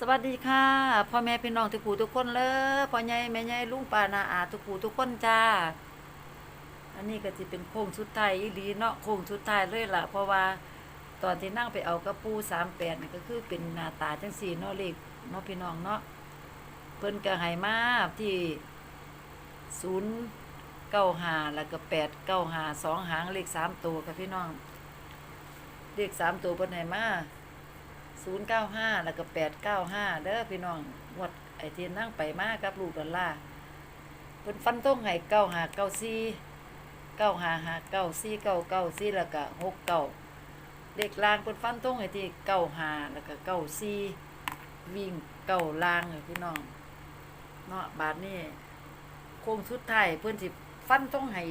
สวัสดีค่ะพ่อแม่พี่น้องทุกผู้ทุกคนเลยพ่อใหญ่แม่ใหญ่ลุงป้านาอาทุกผู้ทุกคนจ้า อันนี้ก็จะเป็นโค้งสุดไทยอีหลีเนาะโค้งสุดไทยเลยล่ะ เพราะว่าตอนที่นั่งไปเอากระปูสามแปดนี่ก็คือเป็นหน้าตาจังสี่เนาะเลขเนาะพี่น้องเนาะเพิ่นก็ให้มาที่ศูนย์เก้าหาแล้วก็แปดเก้าหาสองหางเลขสามตัวค่ะพี่น้องเลขสามตัวเพิ่นให้มา ศูนย์เก้าห้าแล้วก็แปดเก้าห้าเด้อพี่น้องงวดไอเที่นั่งไปมากับลูกดอลลาเพิ่นฟันต้งให้เก้าหาเก้าสี่เก้าหาหาเก้าสี่เก้าเก้าสี่แล้วก็หกเก้าเลขล่างเพิ่นฟันต้งให้ที่เก้าหาแล้วก็เก้าสี่วิ่งเก้าลางเลยพี่น้องเนาะบาทนี้โค้งสุดท้ายเพิ่นสิฟันต้งให้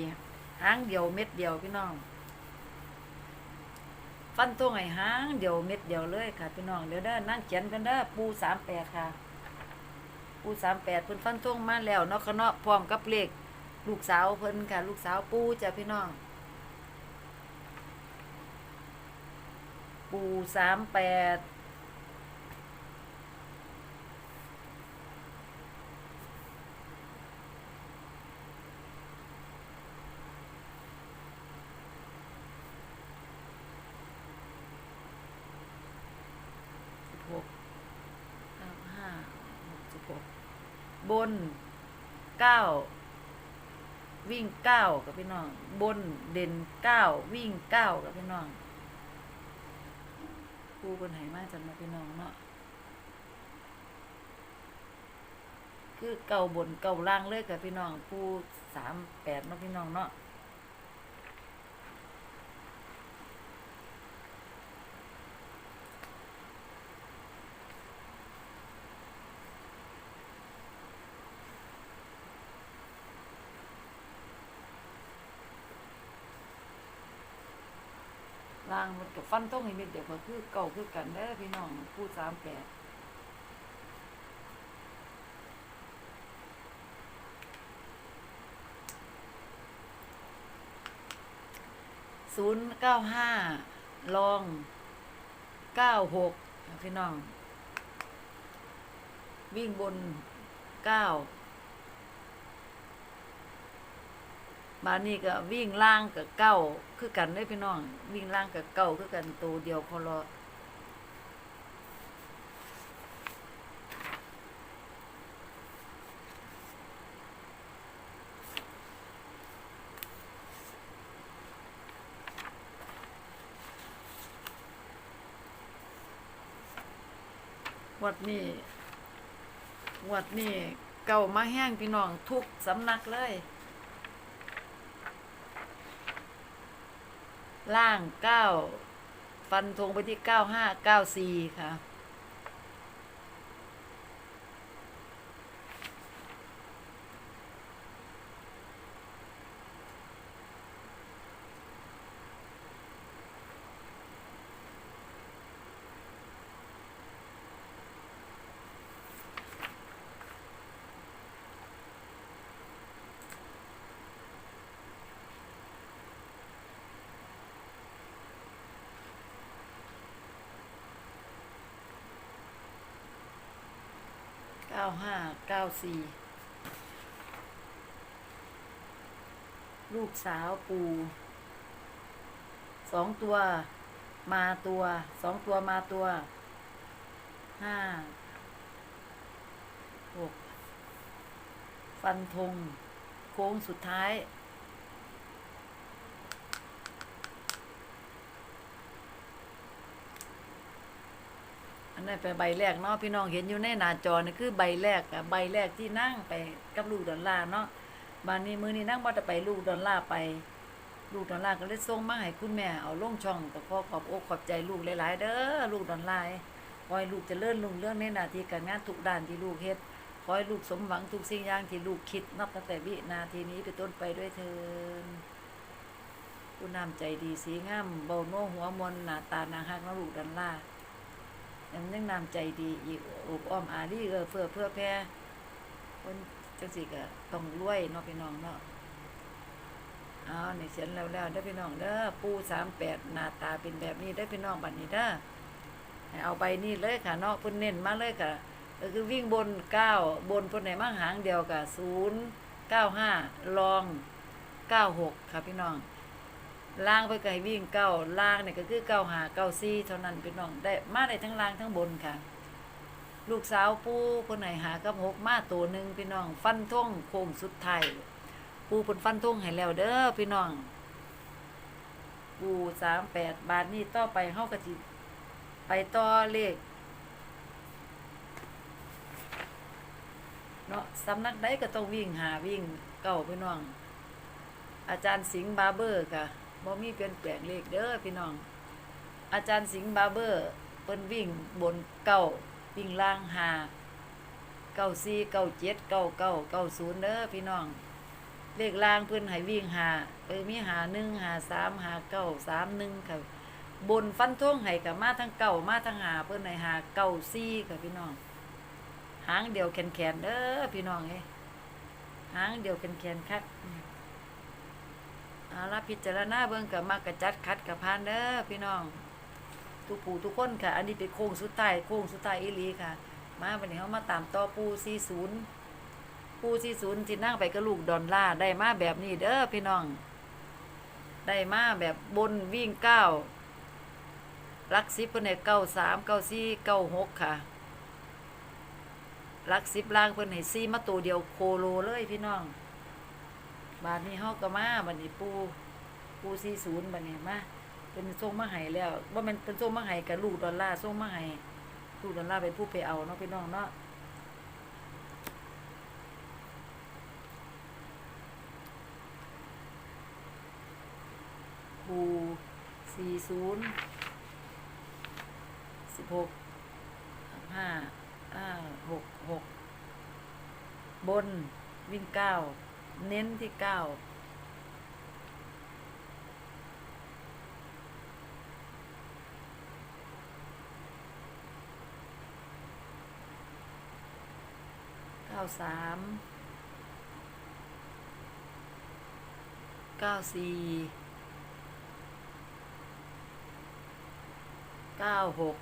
หางเดียวเม็ดเดียวพี่น้อง ฟันตัวไงหาง เดียวเม็ดเดียวเลยค่ะพี่น้องเดี๋ยวเด้อนั่งเขียนกันเด้อปูสามแปดค่ะ ปูสามแปดเพิ่นฟันทงมาแล้วเนาะคะเนาะพร้อมกับเลขลูกสาวเพิ่นค่ะ ลูกสาวปูจ้ะพี่น้อง ปูสามแปดสิบหกเก้าห้าหกสิบหกบ นเก้าวิ่งเก้ากับพี่น้อง บนเด่นเก้าวิ่งเก้ากับพี่น้องปูบนไหมาจันมาพี่น้องเนาะคือเก่าบนเก่าล่างเลยกับพี่น้องปูสามแปดเนาะพี่น้องเนาะางมันกับฟันต้องให้เม็ดเดียวก็คือเก่าคือกันได้พี่น้องปูดสามแปดศูนย์เก้าห้าลองเก้าหกพี่น้อง วิ่งบนเก้า บานนี้ก็วิ่งล่างกับเก้าคือกันได้พี่น้อง วิ่งล่างกับเก้าคือกันตัวเดียวพอรอวัดนี้วัดนี้เก่ามาแห้งพี่น้องทุกสำนักเลย ล่างเก้าฟันธงไปที่เก้าห้าเก้าซีค่ะ ห้าเก้าสี่ลูกสาวปูสองตัว มาตัวสองตัวมาตัวห้าหกฟันธงโค้งสุดท้าย อันนั้นไปใบแรกเนาะพี่น้องเห็นอยู่ในหน้าจอนี่คือใบแรกอะใบแรกที่นั่งไปกับลูกดอลลาร์เนาะบานนี้มือนี้นั่งบ่ได้ไปลูกดอลลาร์ไป ลูกดอลลาร์ก็เลยส่งมาให้คุณแม่เอาลงช่องก็ขอขอบอกขอบใจลูกหลายๆ เด้อลูกดอลลาร์ขอให้ลูกจะเจริญรุ่งเรื่องในหน้าที่การงานทุกด้านที่ลูกเฮ็ดขอให้ลูกสมหวังทุกสิ่งอย่างที่ลูกคิดนับตั้งแต่วินาทีนี้ไปนต้นไปด้วยเถินผู้นำใจดีสีงามเบาโน่หัวมนหน้าตานาฮักนาลูกดอลลาร์ ยังยังนำใจดีอีกอบอ้อมอารีเออเพื่อเพื่อแพ่คนจังสิก็ต้องรวยเนาะพี่น้องเนาะเอาในเสียนแล้วแล้วได้พี่น้องเด้อปูสามแปดหน้าตาเป็นแบบนี้ได้พี่น้องบัดนี้เด้อเอาใบนี้เลยค่ะเนาะพิ่นเน้นมาเลยค่ะก็คือวิ่งบนเก้าบนพิ่นให้มาหางเดียวกับศูนย์เก้าห้าลองเก้าหกค่ะพี่น้อง ล่างไปไกลวิ่งเก้าล่างเนี่ยก็คือเก้าหาเก้าซี่เท่านั้นพี่น้องได้มาได้ทั้งล่างทั้งบนค่ะ ลูกสาวปูคนไหนหากับหกมาตัวหนึ่งพี่น้อง ฟันทงโค้งสุดไทยปูเพิ่นฟันทงให้แล้วเด้อพี่น้อง ปูสามแปดบาทนี่ต่อไปเฮากะจิไปต่อเลขเนาะสำนักใดก็ต้องวิ่งหาวิ่งเก้าพี่น้อง อาจารย์สิงห์บาร์เบอร์ค่ะ บ่มีเปลี่ยนแปลงเลขเด้อพี่น้อง อาจารย์สิงห์บาเบอร์เพิ่นวิ่งบนเก้าวิ่งล่างหาเก้าสี่เก้าเจ็ดเก้าเก้าเก้าศูนย์เด้อพี่น้อง เลขล่างเพิ่นให้วิ่งหาเออมีหาหนึ่งหาสามหาเก้าสามหนึ่งค่ะบนฟันท่งให้กับมาทั้งเก้ามาทั้งหาเพิ่นให้หาเก้าสี่ค่ะพี่น้อง หางเดียวแขนแขนเด้อพี่น้องเอ้หางเดียวแขนแขนคัก เอาละพิจารณาเบิ่งกับมากกระจัดคัดกับพานเด้อพี่น้อง ทุกผู้ทุกคนค่ะ อันนี้เป็นโค้งสุดท้ายโค้งสุดท้ายอีลีค่ะ มาวันนี้เฮามาตามต่อปู40ปู40ที่นั่งไปกับลูกดอนล่าได้มาแบบนี้เด้อพี่น้อง ได้มาแบบบนวิ่งเก้าลักซิปเพิ่นให้เก้าสามเก้าสี่เก้าหกค่ะลักซิปล่างเพิ่นให้ซี่มาตัวเดียวโคโลเลยพี่น้อง บาดนี้เฮาก็มาบัดนี้ปูปู40บัดนี้มาเป็นส่งมาให้แล้วว่ามันเป็นส่งมาให้กับลูกดอลลาร์ส่งมาให้ลูกดอลลาร์เป็นผู้ไปเอาเนาะพี่น้องเนาะปูสี่ศูนย์สิบหกห้าห้าหกหกบนวิ่งเก้า เน้นที่เก้าเก้าสามเก้าสี่เก้าหก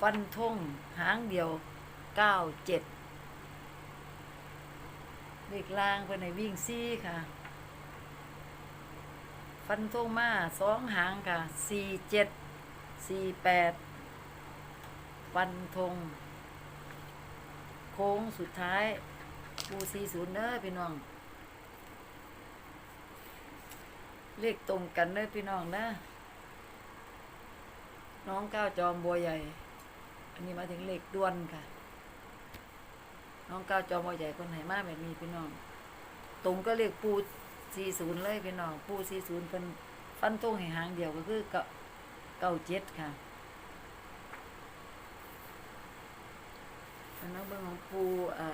ฟันทงหางเดียวเก้าเจ็ด เลขล่างไปในวิ่งซี่ค่ะ ฟันทงมาสองหางค่ะสี่เจ็ดสี่แปดฟันทงโค้งสุดท้ายปูสี่ศูนย์เด้อพี่น้อง เลขตรงกันเลยพี่น้องนะน้องก้าวจอมบัวใหญ่ อันนี้มาถึงเลขด้วนค่ะ น้องก้าวจอมอใหญ่คนไหนมากแบบนี้พี่น้อง ตรงก็เลขปูสี่ศูนย์เลยพี่น้องปูสี่ศูนย์เป็นฟันตรงแห้หางเดียวก็คือเกาเก้าเจ็ดค่ะอันนั้นเบอร์ของปูอ่า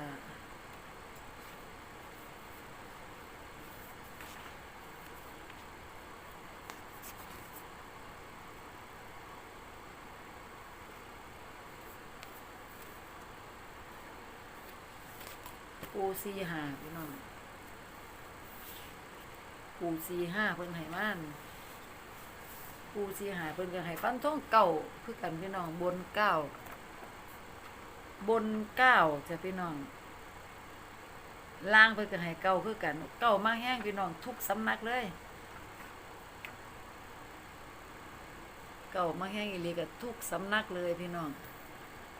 ปูซีหาพี่น้องปูซีห้าเพิ่นให้มานปูซีหาเพิ่นก็ให้ฟันท่องเก่าคือกันพี่น้องบนเก้าบนเก้าจะพี่น้องล่างเพิ่นก็ให้เก่าคือกันเก่ามาแห้งพี่น้องทุกสำนักเลย เก่ามาแห้งอีหลีกับทุกสำนักเลยพี่น้อง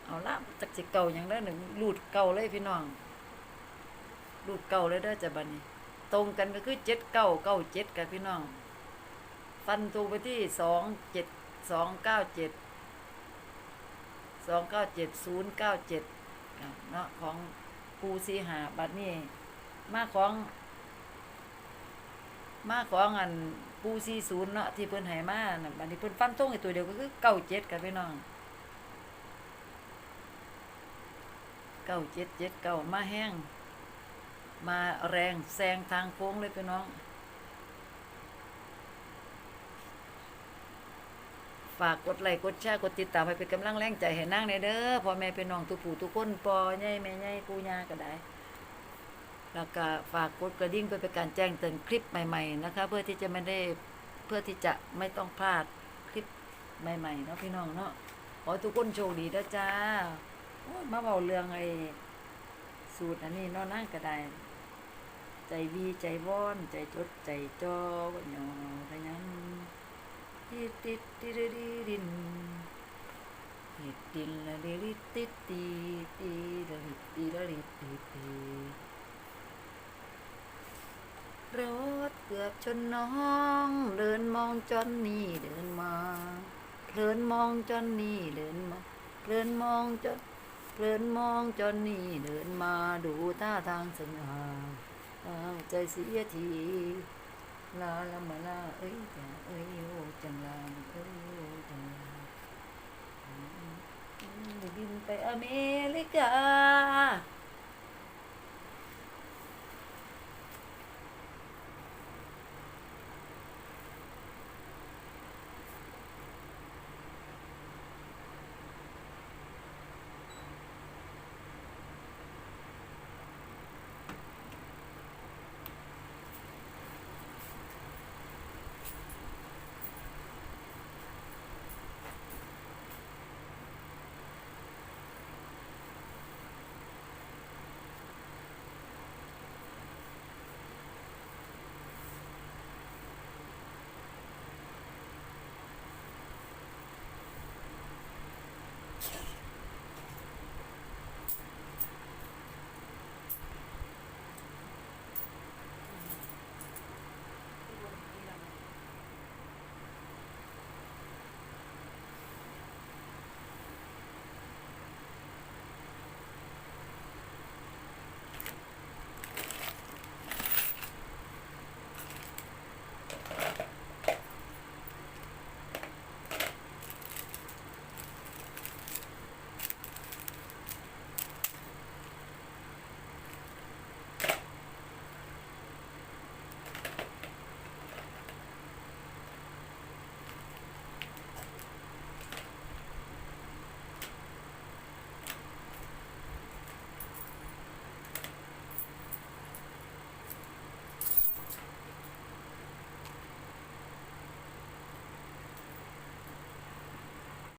เอาละจักสิเก่าอย่างได้หนึ่งรูดเก่าเลยพี่น้อง รูดเก่าเลยเด้อจ้ะบัดนี้ ตรงกันก็คือเจ็ดเก้าเก้าเจ็ดกับพี่น้อง ฟันตูไปที่สองเจ็ดสองเก้าเจ็ดสองเก้าเจ็ดศูนย์เก้าเจ็ดเนาะของปูซีหาบัดนี้ มาของ มาของอันปูซีศูนย์เนาะที่เพิ่นให้มานะบัดนี้เพิ่นฟันตรงไอ้ตัวเดียวก็คือเก้าเจ็ดกับพี่น้องเก้าเจ็ดเจ็ดเก้ามาแห้ง มาแรงแซงทางโค้งเลยพี่น้อง ฝากกดไลค์กดแชร์กดติดตามให้เป็นกำลังแรงใจให้นั่งในเด้อพ่อแม่พี่น้องทุกผู้ทุกคนปอใหญ่แม่ใหญ่ปู่ย่าก็ได้แล้วก็ฝากกดกระดิ่งเพื่อเป็นการแจ้งเตือนคลิปใหม่ๆนะคะเพื่อที่จะไม่ได้เพื่อที่จะไม่ต้องพลาดคลิปใหม่ๆเนาะพี่น้องเนาะขอให้ทุกคนโชคดีเด้อจ้าโอ้มาเว้าเรื่องไอ้สูตรอันนี้นาะนั่งก็ได้ ใจวีใจว่อน ใจจดใจจ่อบ่หยอพะยังติดติดติดดิดินติดดินละดิดิติดตีตีละดิตีละดิตีตีรถเกือบชนน้อง เดินมองจอนนี่เดินมาเพลินมองจอนนี่เดินมาเพลินมองจอนเพลินมองจอนนี่เดินมาดูท่าทางสง่า อ้าวใจเสียทีลาละมาลาเอ้ยจังเอ้ยโอ้จังลาเอ้ยโอ้จังลาอืมอืมได้บินไปอเมริกา